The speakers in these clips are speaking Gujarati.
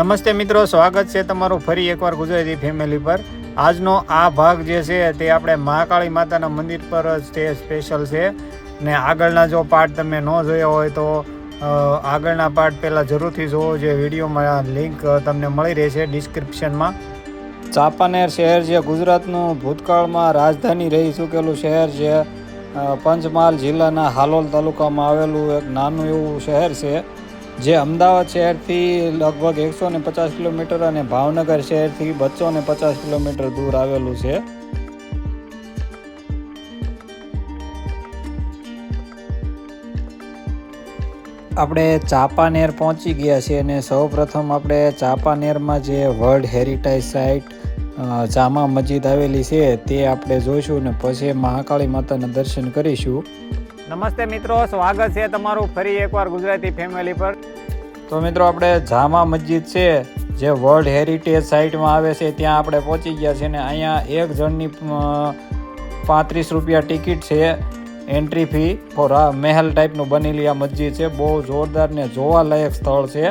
નમસ્તે મિત્રો, સ્વાગત છે તમારું ફરી એકવાર ગુજરાતી ફેમિલી પર. આજનો આ ભાગ જે છે તે આપણે મહાકાળી માતાના મંદિર પર તે સ્પેશિયલ છે. ને આગળના જો પાર્ટ તમે ન જોયો હોય તો આગળના પાર્ટ પહેલાં જરૂરથી જોવો જે વિડીયોમાં લિંક તમને મળી રહેશે ડિસ્ક્રિપ્શનમાં ચાંપાનેર શહેર જે ગુજરાતનું ભૂતકાળમાં રાજધાની રહી ચૂકેલું શહેર છે. પંચમહાલ જિલ્લાના હાલોલ તાલુકામાં આવેલું એક નાનું એવું શહેર છે. જે અમદાવાદ શહેરથી લગભગ એકસો ને પચાસ કિલોમીટર અને ભાવનગર શહેરથી બસો ને પચાસ કિલોમીટર દૂર આવેલું છે. આપણે ચાંપાનેર પહોંચી ગયા છીએ અને સૌ પ્રથમ આપણે ચાંપાનેરમાં જે world heritage site Jama Masjid આવેલી છે તે આપણે જોઈશું ને પછી મહાકાળી માતાના દર્શન કરીશું. નમસ્તે મિત્રો, સ્વાગત છે તમારું ફરી એકવાર ગુજરાતી ફેમિલી પર. તો મિત્રો, આપણે જામા મસ્જિદ છે, જે વર્લ્ડ હેરિટેજ સાઇટમાં આવે છે, ત્યાં આપણે પહોંચી ગયા છે ને અહીંયા એક જણની પાંત્રીસ રૂપિયા ટિકિટ છે એન્ટ્રી ફી ફોર મહેલ ટાઈપનું બનેલી આ મસ્જિદ છે. બહુ જોરદાર ને જોવાલાયક સ્થળ છે.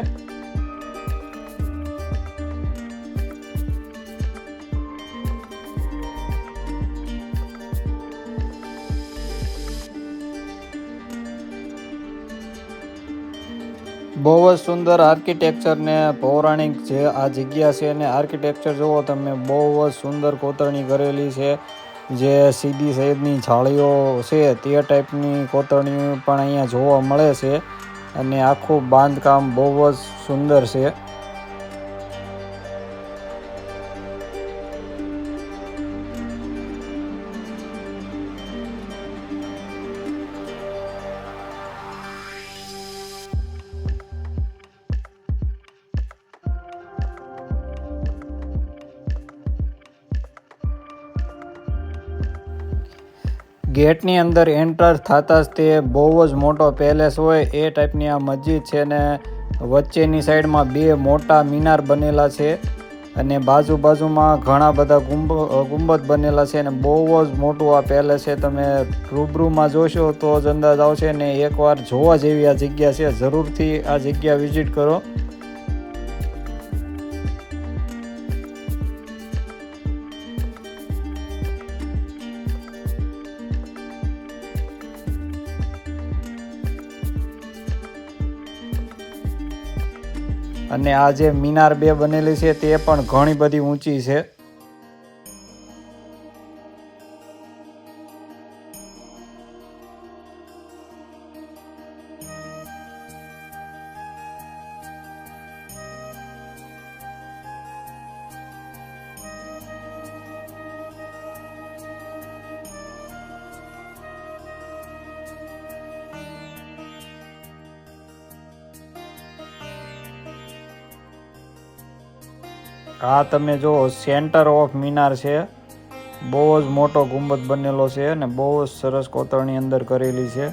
બહુ જ સુંદર આર્કિટેક્ચર ને પૌરાણિક જે આ જગ્યા છે અને આર્કિટેક્ચર જુઓ તમે, બહુ જ સુંદર કોતરણી કરેલી છે. જે સીધી સૈદની જાળીઓ છે તે ટાઈપની કોતરણી પણ અહીંયા જોવા મળે છે. અને આખું બાંધકામ બહુ જ સુંદર છે. ગેટની અંદર એન્ટર થતાં જ તે બહુ જ મોટો પેલેસ હોય એ ટાઈપની આ મસ્જિદ છે ને વચ્ચેની સાઈડમાં બે મોટા મિનાર બનેલા છે અને બાજુ બાજુમાં ઘણા બધા ગુંબ ગુંબદ બનેલા છે અને બહુ જ મોટું આ પેલેસ છે. તમે રૂબરૂમાં જોશો તો જ અંદાજ આવશે ને એકવાર જોવા જેવી આ જગ્યા છે. જરૂરથી આ જગ્યા વિઝિટ કરો. અને આ જે મિનાર બે બનેલી છે તે પણ ઘણી બધી ઊંચી છે. આ તમે જો સેન્ટર ઓફ મિનાર છે, બહુ જ મોટો ગુંબદ બનેલો છે અને બહુ જ સરસ કોતરણી અંદર કરેલી છે.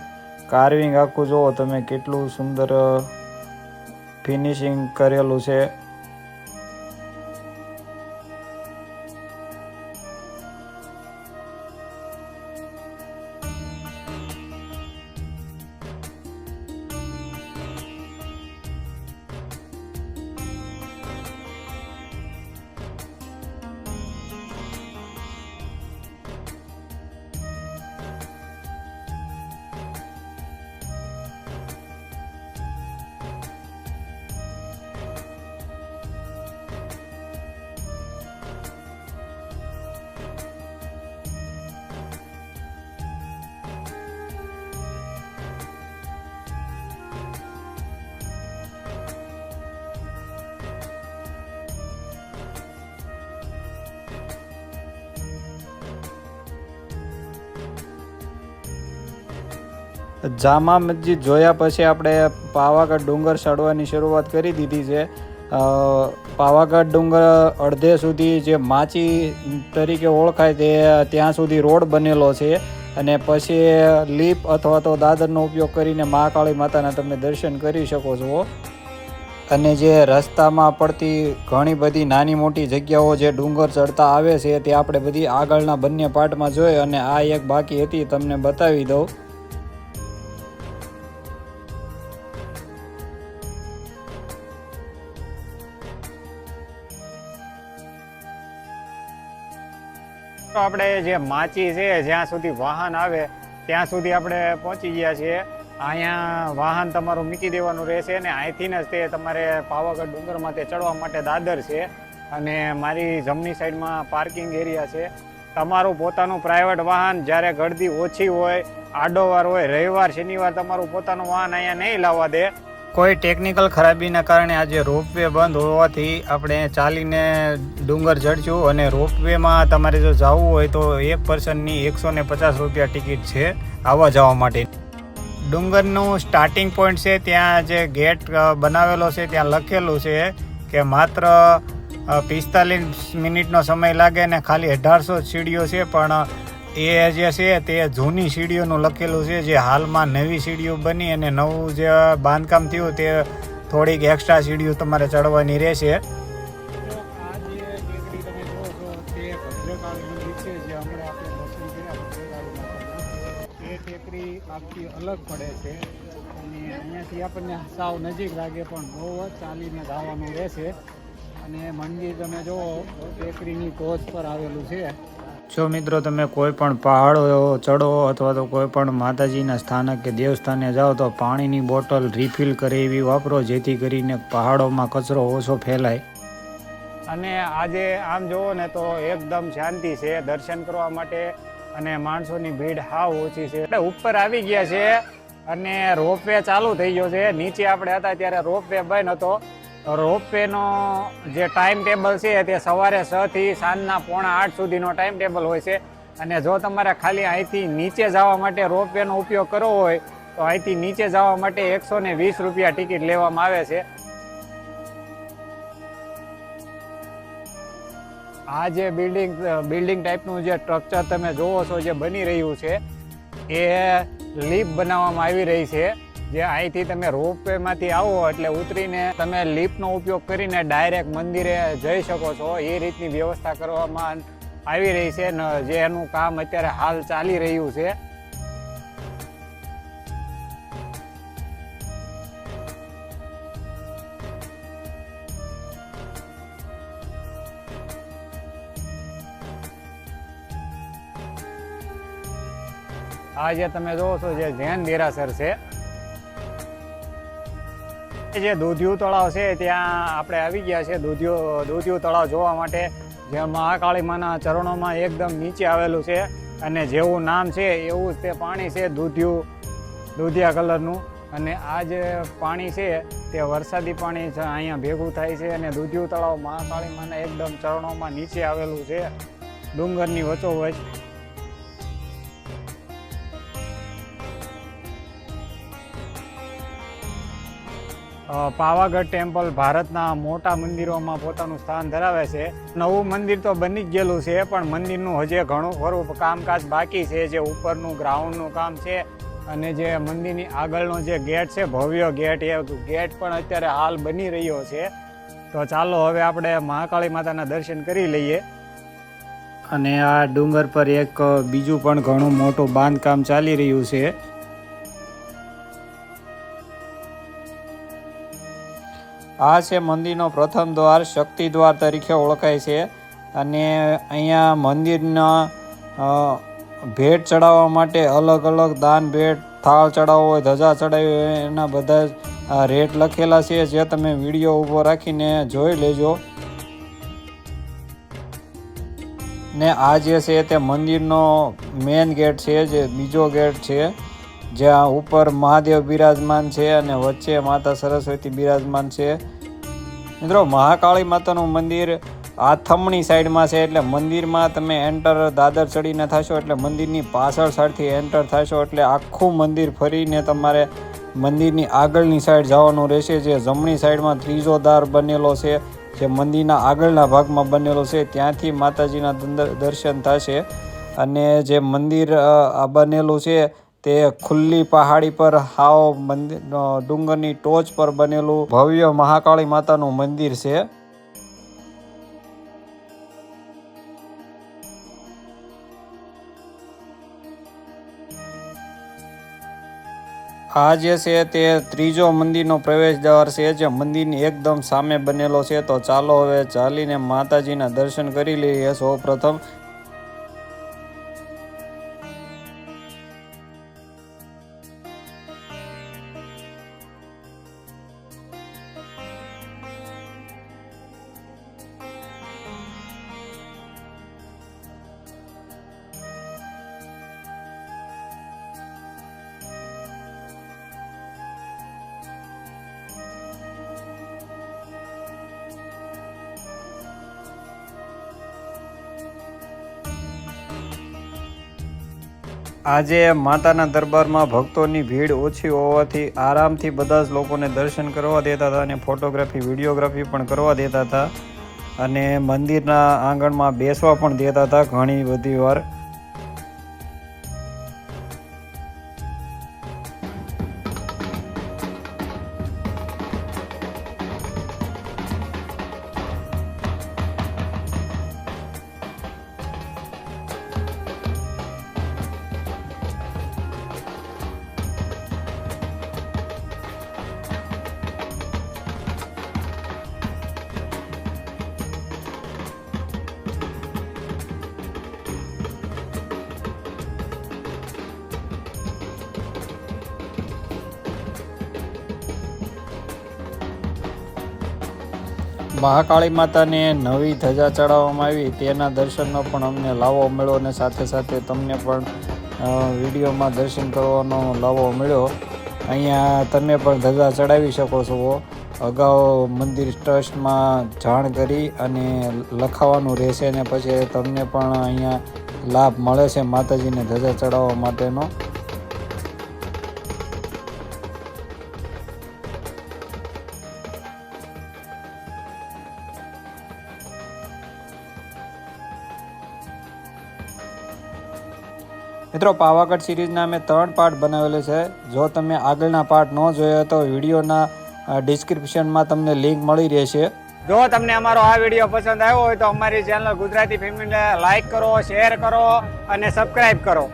કાર્વિંગ આખું જુઓ તમે, કેટલું સુંદર ફિનિશિંગ કરેલું છે. જામા મસ્જિદ જોયા પછી આપણે પાવાગઢ ડુંગર ચડવાની શરૂઆત કરી દીધી છે. પાવાગઢ ડુંગર અડધે સુધી જે માચી તરીકે ઓળખાય તે ત્યાં સુધી રોડ બનેલો છે અને પછી લીપ અથવા તો દાદરનો ઉપયોગ કરીને મહાકાળી માતાના તમે દર્શન કરી શકો છો. અને જે રસ્તામાં પડતી ઘણી બધી નાની મોટી જગ્યાઓ જે ડુંગર ચડતા આવે છે તે આપણે બધી આગળના બંને પાર્ટમાં જોઈ અને આ એક બાકી હતી તમને બતાવી દઉં. તો આપણે જે માચી છે, જ્યાં સુધી વાહન આવે, ત્યાં સુધી આપણે પહોંચી ગયા છીએ. અહીંયા વાહન તમારું મૂકી દેવાનું રહેશે અને અહીંથી જ તે તમારે પાવાગઢ ડુંગરમાં તે ચડવા માટે દાદર છે. અને મારી જમણી સાઈડમાં પાર્કિંગ એરિયા છે. તમારું પોતાનું પ્રાઇવેટ વાહન જ્યારે ગળદી ઓછી હોય, આડોવાર હોય, રવિવાર, શનિવાર તમારું પોતાનું વાહન અહીંયા નહીં લાવવા દે. કોઈ ટેકનિકલ ખરાબીના કારણે આજે રોપવે બંધ હોવાથી આપણે ચાલીને ડુંગર ચડશું અને રોપવેમાં તમારે જો જવું હોય તો એક પર્સનની એકસો ને પચાસ રૂપિયા ટિકિટ છે આવવા જવા માટે. ડુંગરનું સ્ટાર્ટિંગ પોઈન્ટ છે, ત્યાં જે ગેટ બનાવેલો છે, ત્યાં લખેલું છે કે માત્ર પિસ્તાલીસ મિનિટનો સમય લાગે ને ખાલી અઢારસો સીડીઓ છે, પણ એ જે છે તે જૂની સીડીઓનું લખેલું છે જે હાલમાં નવી સીડીઓ બની અને નવું જે બાંધકામ થયું તે થોડીક એક્સ્ટ્રા સીડીઓ તમારે ચડવાની રહેશે અલગ પડે છે અને અહીંયાથી આપણને સાવ નજીક લાગે પણ બહુ જ ચાલીને જવાનું રહેશે અને મંદિર તમે જુઓ ટેકરીની ટોચ પર આવેલું છે જો મિત્રો, તમે કોઈ પણ પહાડો, ચડો અથવા તો કોઈ પણ માતાજીના સ્થાનક કે દેવસ્થાને જાઓ તો પાણીની બોટલ રિફિલ કરે એવી વાપરો, જેથી કરીને પહાડોમાં કચરો ઓછો ફેલાય. અને આજે આમ જુઓ ને તો એકદમ શાંતિ છે, દર્શન કરવા માટે અને માણસોની ભીડ હાવ ઓછી છે. એટલે ઉપર આવી ગયા છે અને રોપવે ચાલુ થઈ ગયો છે. નીચે આપણે હતા ત્યારે રોપવે બંધ હતો. રોપવે નો જે ટાઈમ ટેબલ છે તે સવારે છ થી સાંજના પોણા આઠ સુધીનો ટાઈમ ટેબલ હોય છે. અને જો તમારે ખાલી અહીંથી નીચે જવા માટે રોપવેનો ઉપયોગ કરવો હોય, તો અહીંથી નીચે જવા માટે એકસો ને વીસ રૂપિયા ટિકિટ લેવામાં આવે છે. આ જે બિલ્ડિંગ બિલ્ડિંગ ટાઈપનું જે સ્ટ્રક્ચર તમે જોવો છો, જે બની રહ્યું છે, એ લીપ બનાવવામાં આવી રહી છે. જે અહીંથી તમે રોપવેમાંથી આવો એટલે ઉતરીને તમે લીપનો ઉપયોગ કરીને ડાયરેક્ટ મંદિરે જઈ શકો છો. એ રીતની વ્યવસ્થા કરવામાં આવી રહી છે જે એનું કામ અત્યારે હાલ ચાલી રહ્યું છે. આ જે તમે જોવો છો જે જૈન દેરાસર છે જે દૂધિયું તળાવ છે, ત્યાં આપણે આવી ગયા છે. દૂધિયું દૂધિયું તળાવ જોવા માટે જે મહાકાળી માના ચરણોમાં એકદમ નીચે આવેલું છે અને જેવું નામ છે, એવું જ તે પાણી છે દૂધિયું દૂધિયા કલરનું. અને આ જે પાણી છે, તે વરસાદી પાણી અહીંયા ભેગું થાય છે અને દૂધિયું તળાવ મહાકાળી માના એકદમ ચરણોમાં નીચે આવેલું છે. ડુંગરની વચ્ચોવચ પાવાગઢ ટેમ્પલ ભારતના મોટા મંદિરોમાં પોતાનું સ્થાન ધરાવે છે. નવું મંદિર તો બની જ ગયેલું છે, પણ મંદિરનું હજે ઘણું ખરું કામકાજ બાકી છે. જે ઉપરનું ગ્રાઉન્ડનું કામ છે અને જે મંદિરની આગળનો જે ગેટ છે, ભવ્ય ગેટ, એ ગેટ પણ અત્યારે હાલ બની રહ્યો છે. તો ચાલો હવે આપણે મહાકાળી માતાના દર્શન કરી લઈએ. અને આ ડુંગર પર એક બીજું પણ ઘણું મોટું બાંધકામ ચાલી રહ્યું છે. આ છે મંદિરનો પ્રથમ દ્વાર, શક્તિ દ્વાર તરીકે ઓળખાય છે. અને અહીંયા મંદિરના ભેટ ચડાવવા માટે અલગ અલગ દાન ભેટ, થાળ ચડાવવો હોય, ધજા ચડાવી હોય, એના બધા રેટ લખેલા છે. જે તમે વીડિયો ઊભો રાખીને જોઈ લેજો. ને આ જે છે તે મંદિરનો મેન ગેટ છે, જે બીજો ગેટ છે. જ્યાં ઉપર મહાદેવ બિરાજમાન છે અને વચ્ચે માતા સરસ્વતી બિરાજમાન છે. મિત્રો, મહાકાળી માતાનું મંદિર આથમણી સાઈડમાં છે એટલે મંદિરમાં તમે એન્ટર દાદર ચડીને થશો એટલે મંદિરની પાછળ સાઈડથી એન્ટર થશો એટલે આખું મંદિર ફરીને તમારે મંદિરની આગળની સાઈડ જવાનું રહેશે, જે જમણી સાઈડમાં ત્રીજો દ્વાર બનેલો છે, જે મંદિરના આગળના ભાગમાં બનેલો છે. ત્યાંથી માતાજીના દર્શન થશે અને જે મંદિર આ બનેલું છે તે ખુલ્લી પહાડી પર હાવ મંદિર ડુંગરની ટોચ પર બનેલું ભવ્ય મહાકાળી માતાનું મંદિર છે. આ જે છે તે ત્રીજો મંદિરનો પ્રવેશ દ્વાર છે, જે મંદિરની એકદમ સામે બનેલો છે. તો ચાલો હવે ચાલીને માતાજીના દર્શન કરી લઈએ. સૌ પ્રથમ આજે માતાના દરબારમાં ભક્તોની ભીડ ઓછી હોવાથી આરામથી બધા જ લોકોને દર્શન કરવા દેતા હતા અને ફોટોગ્રાફી, વિડીયોગ્રાફી પણ કરવા દેતા હતા. અને મંદિરના આંગણમાં બેસવા પણ દેતા હતા ઘણી બધી વાર. મહાકાળી માતાને નવી ધજા ચડાવવામાં આવી. તેના દર્શનનો પણ અમને લાવો મળ્યો અને સાથે સાથે તમને પણ વિડીયોમાં દર્શન કરવાનો લાવો મળ્યો. અહીંયા તમે પણ ધજા ચડાવી શકો છો. અગાઉ મંદિર ટ્રસ્ટમાં જાણ કરી અને લખાવાનું રહેશે ને પછી તમને પણ અહીંયા લાભ મળે છે માતાજીને ધજા ચડાવવા માટેનો. મિત્રો, પાવાગઢ સિરીઝના અમે ત્રણ પાર્ટ બનાવેલો છે. જો તમે આગળના પાર્ટ ન જોયો તો વિડીયોના ડિસ્ક્રિપ્શનમાં તમને લિંક મળી રહેશે. જો તમને અમારો આ વીડિયો પસંદ આવ્યો હોય તો અમારી ચેનલ ગુજરાતી ફેમિલીને લાઈક કરો શેર કરો અને સબસ્ક્રાઈબ કરો.